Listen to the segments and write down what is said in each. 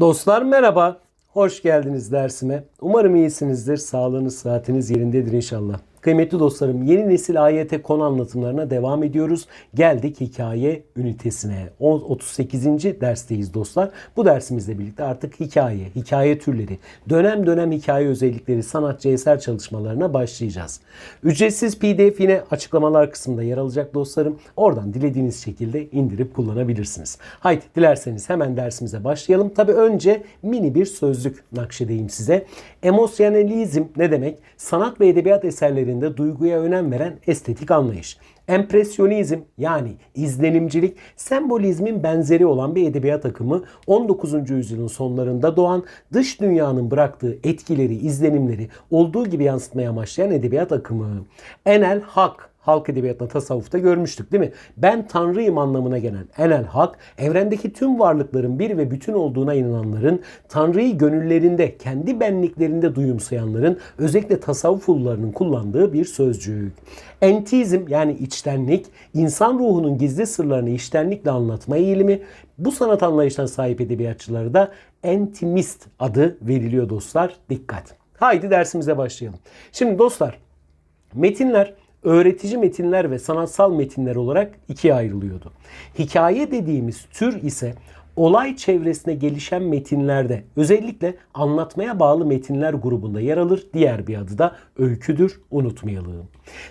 Dostlar merhaba. Hoş geldiniz dersime. Umarım iyisinizdir. Sağlığınız, sıhhatiniz yerindedir inşallah. Kıymetli dostlarım yeni nesil AYT konu anlatımlarına devam ediyoruz. Geldik hikaye ünitesine. O- 38. dersteyiz dostlar. Bu dersimizle birlikte artık hikaye, hikaye türleri, dönem dönem hikaye özellikleri, sanatçı eser çalışmalarına başlayacağız. Ücretsiz pdf yine açıklamalar kısmında yer alacak dostlarım. Oradan dilediğiniz şekilde indirip kullanabilirsiniz. Haydi dilerseniz hemen dersimize başlayalım. Tabi önce mini bir sözlük nakşedeyim size. Emosyonalizm ne demek? Sanat ve edebiyat eserlerinde duyguya önem veren estetik anlayış. Empresyonizm yani izlenimcilik sembolizmin benzeri olan bir edebiyat akımı 19. yüzyılın sonlarında doğan dış dünyanın bıraktığı etkileri, izlenimleri olduğu gibi yansıtmaya amaçlayan edebiyat akımı. Enel Hak halk edebiyatında tasavvufta görmüştük değil mi? Ben tanrıyım anlamına gelen enel hak, evrendeki tüm varlıkların bir ve bütün olduğuna inananların, tanrıyı gönüllerinde, kendi benliklerinde duyumsayanların, özellikle tasavvuf ullarının kullandığı bir sözcük. Entizm yani içtenlik, insan ruhunun gizli sırlarını içtenlikle anlatma eğilimi, bu sanat anlayışına sahip edebiyatçılara da entimist adı veriliyor dostlar. Dikkat. Haydi dersimize başlayalım. Şimdi dostlar, Metinler öğretici metinler ve sanatsal metinler olarak ikiye ayrılıyordu. Hikaye dediğimiz tür ise olay çevresine gelişen metinlerde özellikle anlatmaya bağlı metinler grubunda yer alır. Diğer bir adı da öyküdür unutmayalım.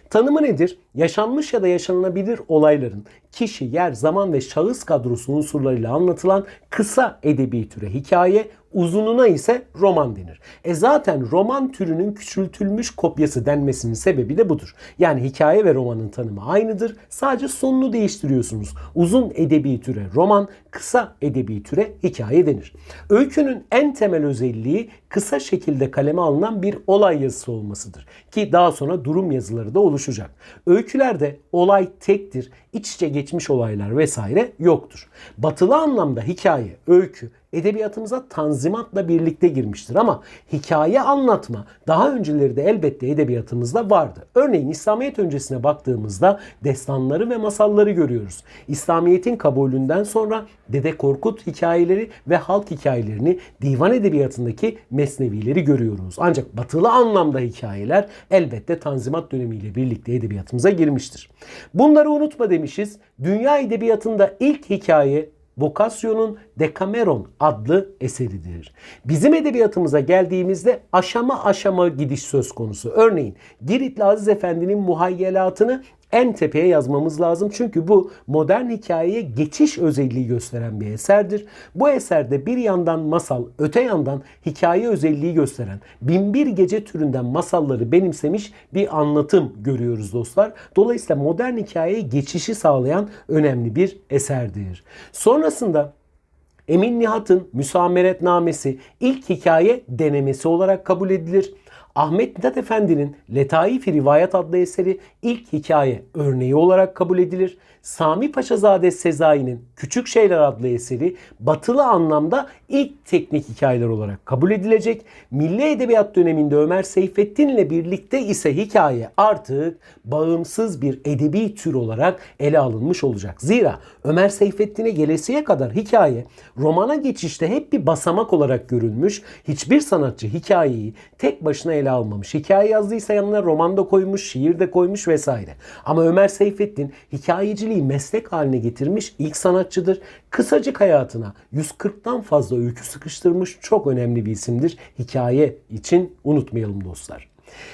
Tanımı nedir? Yaşanmış ya da yaşanılabilir olayların kişi, yer, zaman ve şahıs kadrosu unsurlarıyla anlatılan kısa edebi türe hikaye, uzununa ise roman denir. E zaten roman türünün küçültülmüş kopyası denmesinin sebebi de budur. Yani hikaye ve romanın tanımı aynıdır. Sadece sonunu değiştiriyorsunuz. Uzun edebi türe roman, kısa edebi türe hikaye denir. Öykünün en temel özelliği kısa şekilde kaleme alınan bir olay yazısı olmasıdır. Ki daha sonra durum yazıları da oluşacak. Öykülerde olay tektir, iç içe geçmiş olaylar vesaire yoktur. Batılı anlamda hikaye, öykü, edebiyatımıza tanzimatla birlikte girmiştir ama hikaye anlatma daha önceleri de elbette edebiyatımızda vardı. Örneğin İslamiyet öncesine baktığımızda destanları ve masalları görüyoruz. İslamiyet'in kabulünden sonra Dede Korkut hikayeleri ve halk hikayelerini divan edebiyatındaki mesnevileri görüyoruz. Ancak batılı anlamda hikayeler elbette Tanzimat dönemiyle birlikte edebiyatımıza girmiştir. Bunları unutma demişiz. Dünya edebiyatında ilk hikaye Boccaccio'nun Decameron adlı eseridir. Bizim edebiyatımıza geldiğimizde aşama aşama gidiş söz konusu. Örneğin Giritli Aziz Efendi'nin muhayyelatını en tepeye yazmamız lazım. Çünkü bu modern hikayeye geçiş özelliği gösteren bir eserdir. Bu eserde bir yandan masal, öte yandan hikaye özelliği gösteren Binbir Gece türünden masalları benimsemiş bir anlatım görüyoruz dostlar. Dolayısıyla modern hikayeye geçişi sağlayan önemli bir eserdir. Sonrasında Emin Nihat'ın Müsameretnamesi ilk hikaye denemesi olarak kabul edilir. Ahmet Mithat Efendi'nin Letaif-i Rivayet adlı eseri ilk hikaye örneği olarak kabul edilir. Sami Paşazade Sezai'nin Küçük Şeyler adlı eseri batılı anlamda ilk teknik hikayeler olarak kabul edilecek. Milli Edebiyat döneminde Ömer Seyfettin ile birlikte ise hikaye artık bağımsız bir edebi tür olarak ele alınmış olacak. Zira Ömer Seyfettin'e gelesiye kadar hikaye romana geçişte hep bir basamak olarak görülmüş. Hiçbir sanatçı hikayeyi tek başına ele almamış. Hikaye yazdıysa yanına roman da koymuş, şiir de koymuş vesaire. Ama Ömer Seyfettin hikayeciliği meslek haline getirmiş ilk sanatçıdır. Kısacık hayatına 140'tan fazla öykü sıkıştırmış çok önemli bir isimdir. Hikaye için unutmayalım dostlar.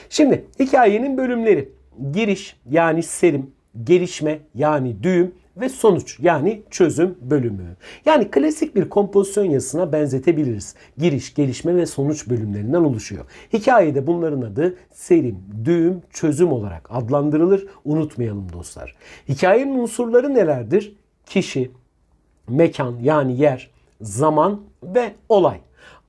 Şimdi hikayenin bölümleri giriş yani serim, gelişme yani düğüm ve sonuç yani çözüm bölümü. Yani klasik bir kompozisyon yazısına benzetebiliriz. Giriş, gelişme ve sonuç bölümlerinden oluşuyor. Hikayede bunların adı serim, düğüm, çözüm olarak adlandırılır. Unutmayalım dostlar. Hikayenin unsurları nelerdir? Kişi, mekan yani yer, zaman ve olay.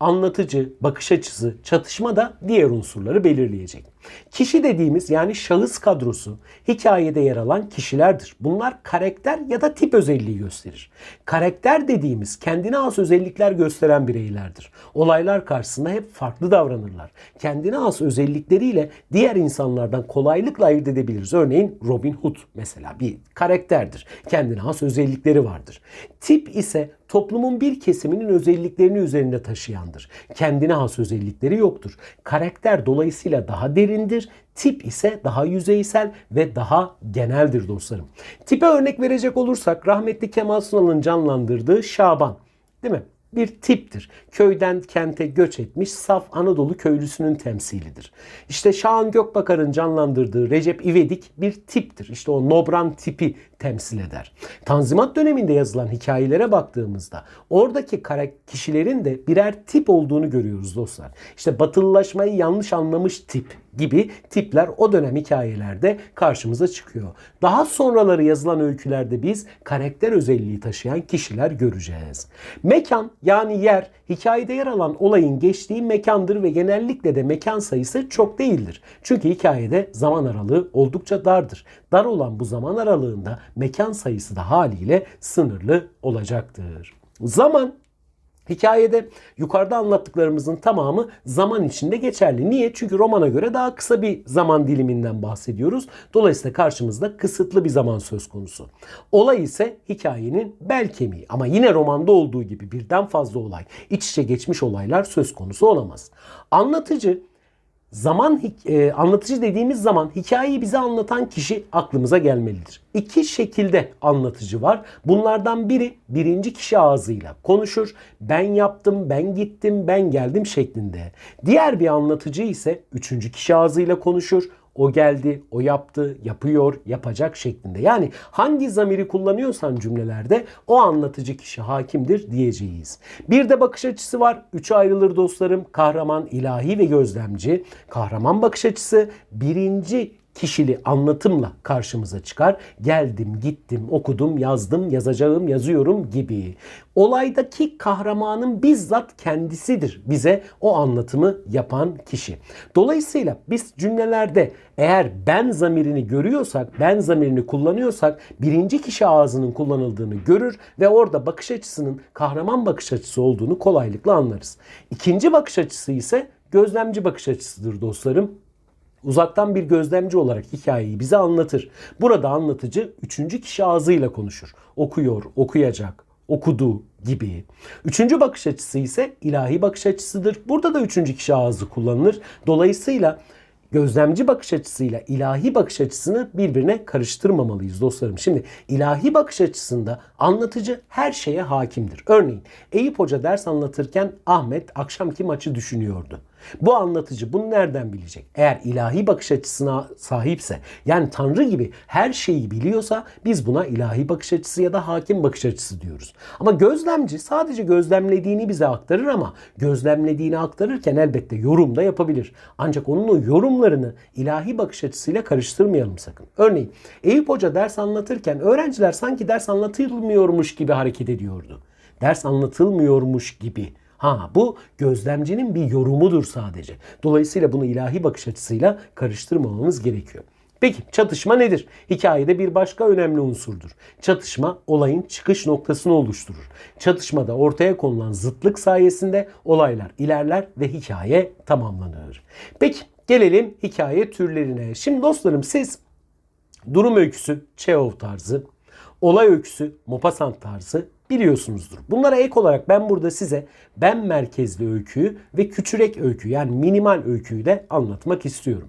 Anlatıcı, bakış açısı, çatışma da diğer unsurları belirleyecek. Kişi dediğimiz yani şahıs kadrosu hikayede yer alan kişilerdir. Bunlar karakter ya da tip özelliği gösterir. Karakter dediğimiz kendine has özellikler gösteren bireylerdir. Olaylar karşısında hep farklı davranırlar. Kendine has özellikleriyle diğer insanlardan kolaylıkla ayırt edebiliriz. Örneğin Robin Hood mesela bir karakterdir. Kendine has özellikleri vardır. Tip ise toplumun bir kesiminin özelliklerini üzerinde taşıyandır. Kendine has özellikleri yoktur. Karakter dolayısıyla daha derindir. Tip ise daha yüzeysel ve daha geneldir dostlarım. Tipe örnek verecek olursak rahmetli Kemal Sunal'ın canlandırdığı Şaban değil mi? bir tiptir. Köyden kente göç etmiş saf Anadolu köylüsünün temsilidir. İşte Şahan Gökbakar'ın canlandırdığı Recep İvedik bir tiptir. İşte o Nobran tipi temsil eder. Tanzimat döneminde yazılan hikayelere baktığımızda oradaki kişilerin de birer tip olduğunu görüyoruz dostlar. İşte batılılaşmayı yanlış anlamış tip gibi tipler o dönem hikayelerde karşımıza çıkıyor. Daha sonraları yazılan öykülerde biz karakter özelliği taşıyan kişiler göreceğiz. Mekan yani yer hikayede yer alan olayın geçtiği mekandır ve genellikle de mekan sayısı çok değildir. Çünkü hikayede zaman aralığı oldukça dardır. Dar olan bu zaman aralığında mekan sayısı da haliyle sınırlı olacaktır. Zaman Hikayede yukarıda anlattıklarımızın tamamı zaman içinde geçerli. Niye? Çünkü romana göre daha kısa bir zaman diliminden bahsediyoruz. Dolayısıyla karşımızda kısıtlı bir zaman söz konusu. Olay ise hikayenin bel kemiği. Ama yine romanda olduğu gibi birden fazla olay, iç içe geçmiş olaylar söz konusu olamaz. Anlatıcı Zaman e, anlatıcı dediğimiz zaman hikayeyi bize anlatan kişi aklımıza gelmelidir. İki şekilde anlatıcı var. Bunlardan biri birinci kişi ağzıyla konuşur. Ben yaptım, ben gittim, ben geldim şeklinde. Diğer bir anlatıcı ise üçüncü kişi ağzıyla konuşur o geldi, o yaptı, yapıyor, yapacak şeklinde. Yani hangi zamiri kullanıyorsan cümlelerde o anlatıcı kişi hakimdir diyeceğiz. Bir de bakış açısı var. Üçe ayrılır dostlarım. Kahraman, ilahi ve gözlemci. Kahraman bakış açısı birinci kişili anlatımla karşımıza çıkar. Geldim, gittim, okudum, yazdım, yazacağım, yazıyorum gibi. Olaydaki kahramanın bizzat kendisidir bize o anlatımı yapan kişi. Dolayısıyla biz cümlelerde eğer ben zamirini görüyorsak, ben zamirini kullanıyorsak birinci kişi ağzının kullanıldığını görür ve orada bakış açısının kahraman bakış açısı olduğunu kolaylıkla anlarız. İkinci bakış açısı ise gözlemci bakış açısıdır dostlarım uzaktan bir gözlemci olarak hikayeyi bize anlatır. Burada anlatıcı üçüncü kişi ağzıyla konuşur. Okuyor, okuyacak, okudu gibi. Üçüncü bakış açısı ise ilahi bakış açısıdır. Burada da üçüncü kişi ağzı kullanılır. Dolayısıyla gözlemci bakış açısıyla ilahi bakış açısını birbirine karıştırmamalıyız dostlarım. Şimdi ilahi bakış açısında anlatıcı her şeye hakimdir. Örneğin Eyüp Hoca ders anlatırken Ahmet akşamki maçı düşünüyordu. Bu anlatıcı bunu nereden bilecek? Eğer ilahi bakış açısına sahipse yani Tanrı gibi her şeyi biliyorsa biz buna ilahi bakış açısı ya da hakim bakış açısı diyoruz. Ama gözlemci sadece gözlemlediğini bize aktarır ama gözlemlediğini aktarırken elbette yorum da yapabilir. Ancak onun o yorumlarını ilahi bakış açısıyla karıştırmayalım sakın. Örneğin Eyüp Hoca ders anlatırken öğrenciler sanki ders anlatılmıyormuş gibi hareket ediyordu. Ders anlatılmıyormuş gibi Ha bu gözlemcinin bir yorumudur sadece. Dolayısıyla bunu ilahi bakış açısıyla karıştırmamamız gerekiyor. Peki çatışma nedir? Hikayede bir başka önemli unsurdur. Çatışma olayın çıkış noktasını oluşturur. Çatışmada ortaya konulan zıtlık sayesinde olaylar ilerler ve hikaye tamamlanır. Peki gelelim hikaye türlerine. Şimdi dostlarım siz durum öyküsü, Çehov tarzı, olay öyküsü, Maupassant tarzı biliyorsunuzdur. Bunlara ek olarak ben burada size ben merkezli öyküyü ve küçürek öykü yani minimal öyküyü de anlatmak istiyorum.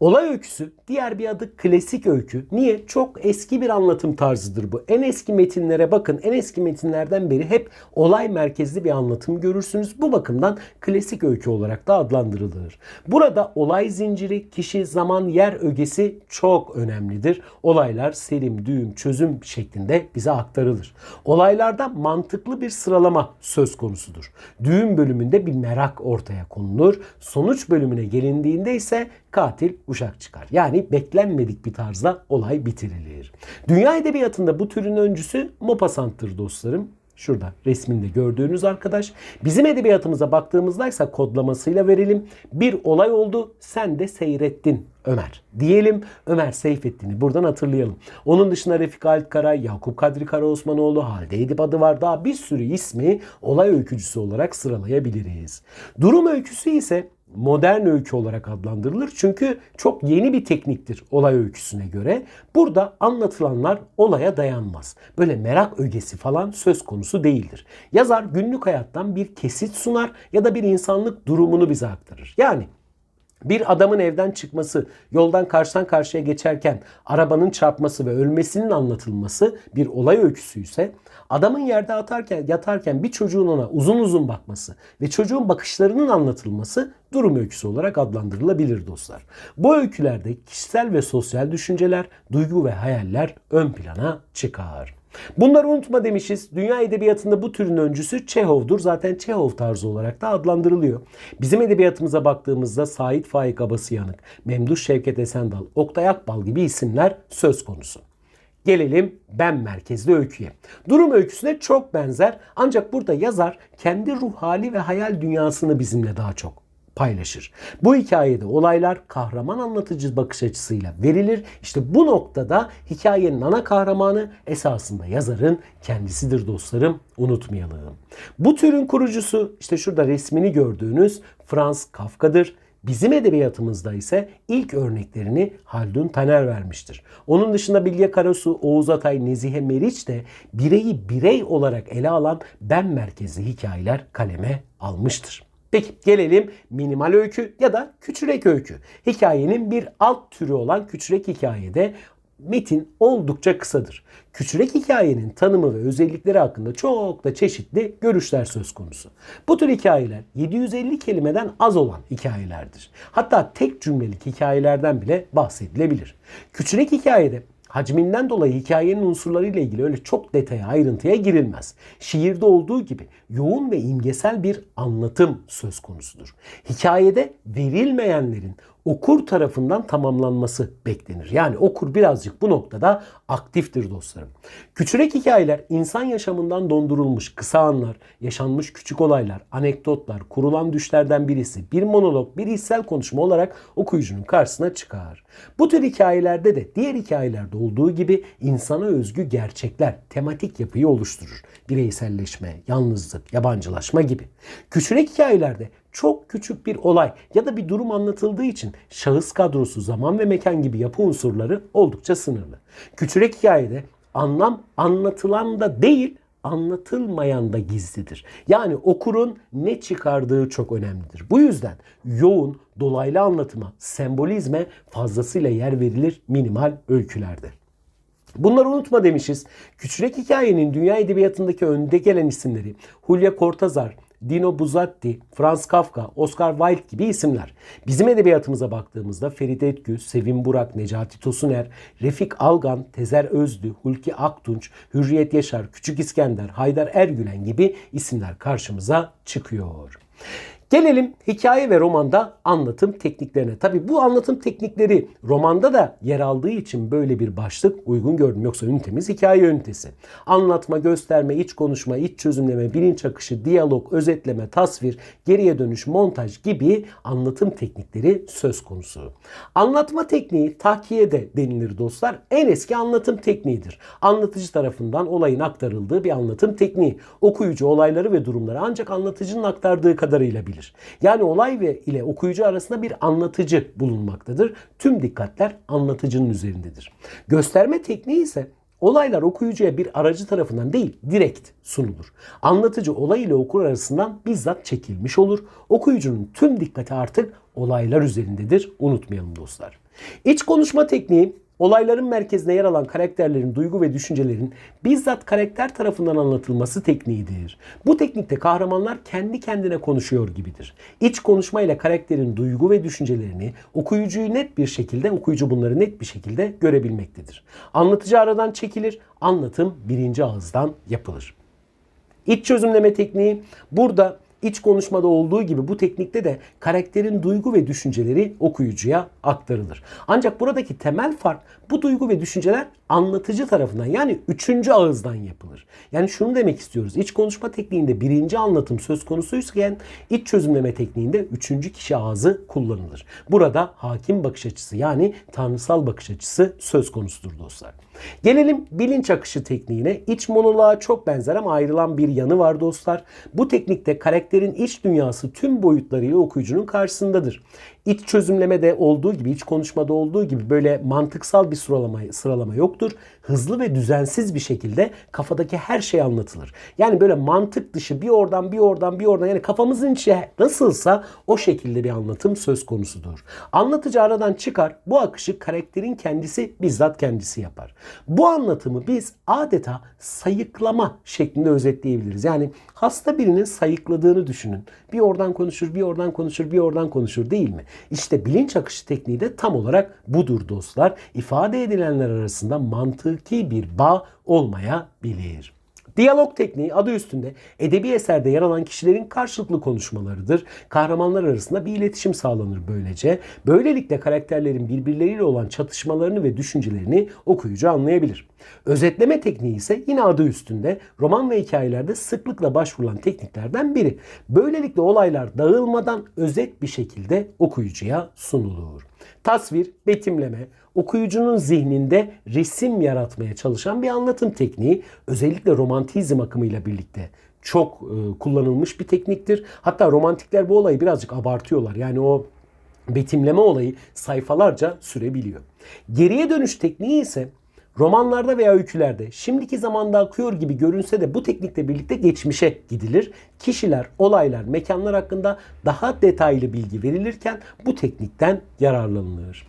Olay öyküsü diğer bir adı klasik öykü. Niye? Çok eski bir anlatım tarzıdır bu. En eski metinlere bakın. En eski metinlerden beri hep olay merkezli bir anlatım görürsünüz. Bu bakımdan klasik öykü olarak da adlandırılır. Burada olay zinciri, kişi, zaman, yer ögesi çok önemlidir. Olaylar serim, düğüm, çözüm şeklinde bize aktarılır. Olaylarda mantıklı bir sıralama söz konusudur. Düğüm bölümünde bir merak ortaya konulur. Sonuç bölümüne gelindiğinde ise katil uşak çıkar. Yani beklenmedik bir tarzda olay bitirilir. Dünya edebiyatında bu türün öncüsü Maupassant'tır dostlarım. Şurada resminde gördüğünüz arkadaş. Bizim edebiyatımıza baktığımızda ise kodlamasıyla verelim. Bir olay oldu sen de seyrettin Ömer. Diyelim Ömer Seyfettin'i buradan hatırlayalım. Onun dışında Refik Halit Karay, Yakup Kadri Karaosmanoğlu, Halide Edip adı var. Daha bir sürü ismi olay öykücüsü olarak sıralayabiliriz. Durum öyküsü ise modern öykü olarak adlandırılır. Çünkü çok yeni bir tekniktir olay öyküsüne göre. Burada anlatılanlar olaya dayanmaz. Böyle merak ögesi falan söz konusu değildir. Yazar günlük hayattan bir kesit sunar ya da bir insanlık durumunu bize aktarır. Yani bir adamın evden çıkması, yoldan karşıdan karşıya geçerken arabanın çarpması ve ölmesinin anlatılması bir olay öyküsü ise adamın yerde atarken yatarken bir çocuğun ona uzun uzun bakması ve çocuğun bakışlarının anlatılması durum öyküsü olarak adlandırılabilir dostlar. Bu öykülerde kişisel ve sosyal düşünceler, duygu ve hayaller ön plana çıkar. Bunları unutma demişiz. Dünya edebiyatında bu türün öncüsü Çehov'dur. Zaten Çehov tarzı olarak da adlandırılıyor. Bizim edebiyatımıza baktığımızda Sait Faik Abasıyanık, Memduh Şevket Esendal, Oktay Akbal gibi isimler söz konusu. Gelelim ben merkezli öyküye. Durum öyküsüne çok benzer ancak burada yazar kendi ruh hali ve hayal dünyasını bizimle daha çok paylaşır. Bu hikayede olaylar kahraman anlatıcı bakış açısıyla verilir. İşte bu noktada hikayenin ana kahramanı esasında yazarın kendisidir dostlarım unutmayalım. Bu türün kurucusu işte şurada resmini gördüğünüz Franz Kafka'dır. Bizim edebiyatımızda ise ilk örneklerini Haldun Taner vermiştir. Onun dışında Bilge Karasu, Oğuz Atay, Nezihe Meriç de bireyi birey olarak ele alan ben merkezli hikayeler kaleme almıştır. Peki gelelim minimal öykü ya da küçürek öykü. Hikayenin bir alt türü olan küçürek hikayede metin oldukça kısadır. Küçürek hikayenin tanımı ve özellikleri hakkında çok da çeşitli görüşler söz konusu. Bu tür hikayeler 750 kelimeden az olan hikayelerdir. Hatta tek cümlelik hikayelerden bile bahsedilebilir. Küçürek hikayede hacminden dolayı hikayenin unsurlarıyla ilgili öyle çok detaya, ayrıntıya girilmez. Şiirde olduğu gibi yoğun ve imgesel bir anlatım söz konusudur. Hikayede verilmeyenlerin okur tarafından tamamlanması beklenir. Yani okur birazcık bu noktada aktiftir dostlarım. Küçürek hikayeler insan yaşamından dondurulmuş kısa anlar, yaşanmış küçük olaylar, anekdotlar, kurulan düşlerden birisi, bir monolog, bir hissel konuşma olarak okuyucunun karşısına çıkar. Bu tür hikayelerde de diğer hikayelerde olduğu gibi insana özgü gerçekler tematik yapıyı oluşturur. Bireyselleşme, yalnızlık, yabancılaşma gibi. Küçürek hikayelerde çok küçük bir olay ya da bir durum anlatıldığı için şahıs kadrosu, zaman ve mekan gibi yapı unsurları oldukça sınırlı. Küçürek hikayede anlam anlatılan da değil, anlatılmayan da gizlidir. Yani okurun ne çıkardığı çok önemlidir. Bu yüzden yoğun, dolaylı anlatıma, sembolizme fazlasıyla yer verilir minimal öykülerde. Bunları unutma demişiz. Küçürek hikayenin dünya edebiyatındaki önde gelen isimleri Julia Cortázar, Dino Buzzati, Franz Kafka, Oscar Wilde gibi isimler. Bizim edebiyatımıza baktığımızda Ferit Etgü, Sevim Burak, Necati Tosuner, Refik Algan, Tezer Özdü, Hulki Aktunç, Hürriyet Yaşar, Küçük İskender, Haydar Ergülen gibi isimler karşımıza çıkıyor. Gelelim hikaye ve romanda anlatım tekniklerine. Tabi bu anlatım teknikleri romanda da yer aldığı için böyle bir başlık uygun gördüm. Yoksa ünitemiz hikaye ünitesi. Anlatma, gösterme, iç konuşma, iç çözümleme, bilinç akışı, diyalog, özetleme, tasvir, geriye dönüş, montaj gibi anlatım teknikleri söz konusu. Anlatma tekniği tahkiye de denilir dostlar. En eski anlatım tekniğidir. Anlatıcı tarafından olayın aktarıldığı bir anlatım tekniği. Okuyucu olayları ve durumları ancak anlatıcının aktardığı kadarıyla bilir olabilir. Yani olay ve ile okuyucu arasında bir anlatıcı bulunmaktadır. Tüm dikkatler anlatıcının üzerindedir. Gösterme tekniği ise Olaylar okuyucuya bir aracı tarafından değil, direkt sunulur. Anlatıcı olay ile okur arasından bizzat çekilmiş olur. Okuyucunun tüm dikkati artık olaylar üzerindedir. Unutmayalım dostlar. İç konuşma tekniği Olayların merkezinde yer alan karakterlerin duygu ve düşüncelerin bizzat karakter tarafından anlatılması tekniğidir. Bu teknikte kahramanlar kendi kendine konuşuyor gibidir. İç konuşmayla karakterin duygu ve düşüncelerini okuyucuyu net bir şekilde, okuyucu bunları net bir şekilde görebilmektedir. Anlatıcı aradan çekilir, anlatım birinci ağızdan yapılır. İç çözümleme tekniği burada iç konuşmada olduğu gibi bu teknikte de karakterin duygu ve düşünceleri okuyucuya aktarılır. Ancak buradaki temel fark bu duygu ve düşünceler anlatıcı tarafından yani üçüncü ağızdan yapılır. Yani şunu demek istiyoruz. İç konuşma tekniğinde birinci anlatım söz konusuyken iç çözümleme tekniğinde üçüncü kişi ağzı kullanılır. Burada hakim bakış açısı yani tanrısal bakış açısı söz konusudur dostlar. Gelelim bilinç akışı tekniğine. İç monoloğa çok benzer ama ayrılan bir yanı var dostlar. Bu teknikte karakterin iç dünyası tüm boyutlarıyla okuyucunun karşısındadır. İç çözümlemede olduğu gibi, iç konuşmada olduğu gibi böyle mantıksal bir sıralama, sıralama yoktur. Hızlı ve düzensiz bir şekilde kafadaki her şey anlatılır. Yani böyle mantık dışı bir oradan bir oradan bir oradan yani kafamızın içi nasılsa o şekilde bir anlatım söz konusudur. Anlatıcı aradan çıkar. Bu akışı karakterin kendisi bizzat kendisi yapar. Bu anlatımı biz adeta sayıklama şeklinde özetleyebiliriz. Yani hasta birinin sayıkladığını düşünün. Bir oradan konuşur, bir oradan konuşur, bir oradan konuşur değil mi? İşte bilinç akışı tekniği de tam olarak budur dostlar. İfade edilenler arasında mantıki bir bağ olmayabilir. Diyalog tekniği adı üstünde edebi eserde yer alan kişilerin karşılıklı konuşmalarıdır. Kahramanlar arasında bir iletişim sağlanır böylece. Böylelikle karakterlerin birbirleriyle olan çatışmalarını ve düşüncelerini okuyucu anlayabilir. Özetleme tekniği ise yine adı üstünde roman ve hikayelerde sıklıkla başvurulan tekniklerden biri. Böylelikle olaylar dağılmadan özet bir şekilde okuyucuya sunulur. Tasvir, betimleme, okuyucunun zihninde resim yaratmaya çalışan bir anlatım tekniği özellikle romantizm akımıyla birlikte çok e, kullanılmış bir tekniktir. Hatta romantikler bu olayı birazcık abartıyorlar. Yani o betimleme olayı sayfalarca sürebiliyor. Geriye dönüş tekniği ise Romanlarda veya öykülerde şimdiki zamanda akıyor gibi görünse de bu teknikle birlikte geçmişe gidilir. Kişiler, olaylar, mekanlar hakkında daha detaylı bilgi verilirken bu teknikten yararlanılır.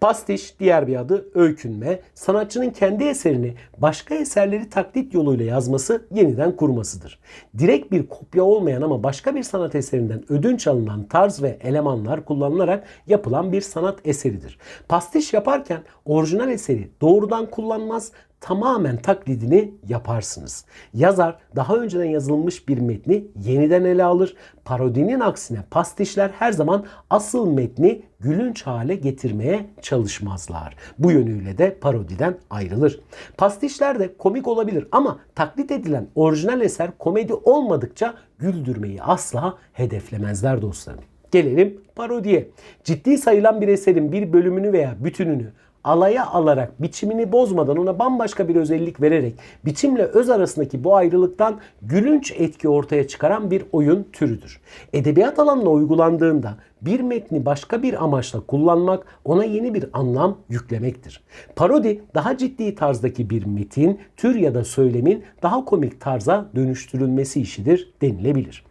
Pastiş diğer bir adı öykünme. Sanatçının kendi eserini başka eserleri taklit yoluyla yazması yeniden kurmasıdır. Direkt bir kopya olmayan ama başka bir sanat eserinden ödünç alınan tarz ve elemanlar kullanılarak yapılan bir sanat eseridir. Pastiş yaparken orijinal eseri doğrudan kullanmaz, tamamen taklidini yaparsınız. Yazar daha önceden yazılmış bir metni yeniden ele alır. Parodinin aksine pastişler her zaman asıl metni gülünç hale getirmeye çalışmazlar. Bu yönüyle de parodiden ayrılır. Pastişler de komik olabilir ama taklit edilen orijinal eser komedi olmadıkça güldürmeyi asla hedeflemezler dostlarım. Gelelim parodiye. Ciddi sayılan bir eserin bir bölümünü veya bütününü alaya alarak biçimini bozmadan ona bambaşka bir özellik vererek biçimle öz arasındaki bu ayrılıktan gülünç etki ortaya çıkaran bir oyun türüdür. Edebiyat alanına uygulandığında bir metni başka bir amaçla kullanmak ona yeni bir anlam yüklemektir. Parodi daha ciddi tarzdaki bir metin, tür ya da söylemin daha komik tarza dönüştürülmesi işidir denilebilir.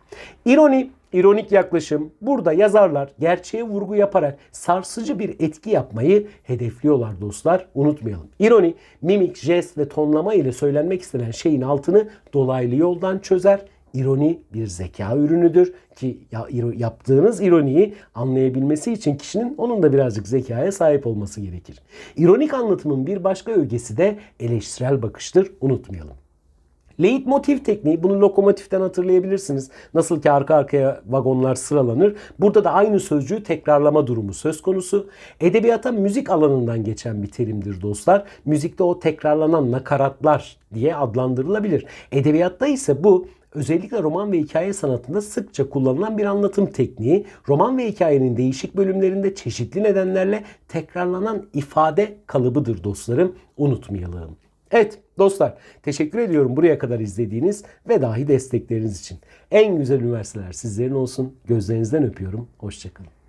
İroni İronik yaklaşım burada yazarlar gerçeğe vurgu yaparak sarsıcı bir etki yapmayı hedefliyorlar dostlar. Unutmayalım. İroni, mimik, jest ve tonlama ile söylenmek istenen şeyin altını dolaylı yoldan çözer. İroni bir zeka ürünüdür ki yaptığınız ironiyi anlayabilmesi için kişinin onun da birazcık zekaya sahip olması gerekir. İronik anlatımın bir başka ögesi de eleştirel bakıştır. Unutmayalım. Leitmotiv tekniği bunu lokomotiften hatırlayabilirsiniz. Nasıl ki arka arkaya vagonlar sıralanır. Burada da aynı sözcüğü tekrarlama durumu söz konusu. Edebiyata müzik alanından geçen bir terimdir dostlar. Müzikte o tekrarlanan nakaratlar diye adlandırılabilir. Edebiyatta ise bu özellikle roman ve hikaye sanatında sıkça kullanılan bir anlatım tekniği. Roman ve hikayenin değişik bölümlerinde çeşitli nedenlerle tekrarlanan ifade kalıbıdır dostlarım. Unutmayalım. Evet dostlar teşekkür ediyorum buraya kadar izlediğiniz ve dahi destekleriniz için. En güzel üniversiteler sizlerin olsun. Gözlerinizden öpüyorum. Hoşçakalın.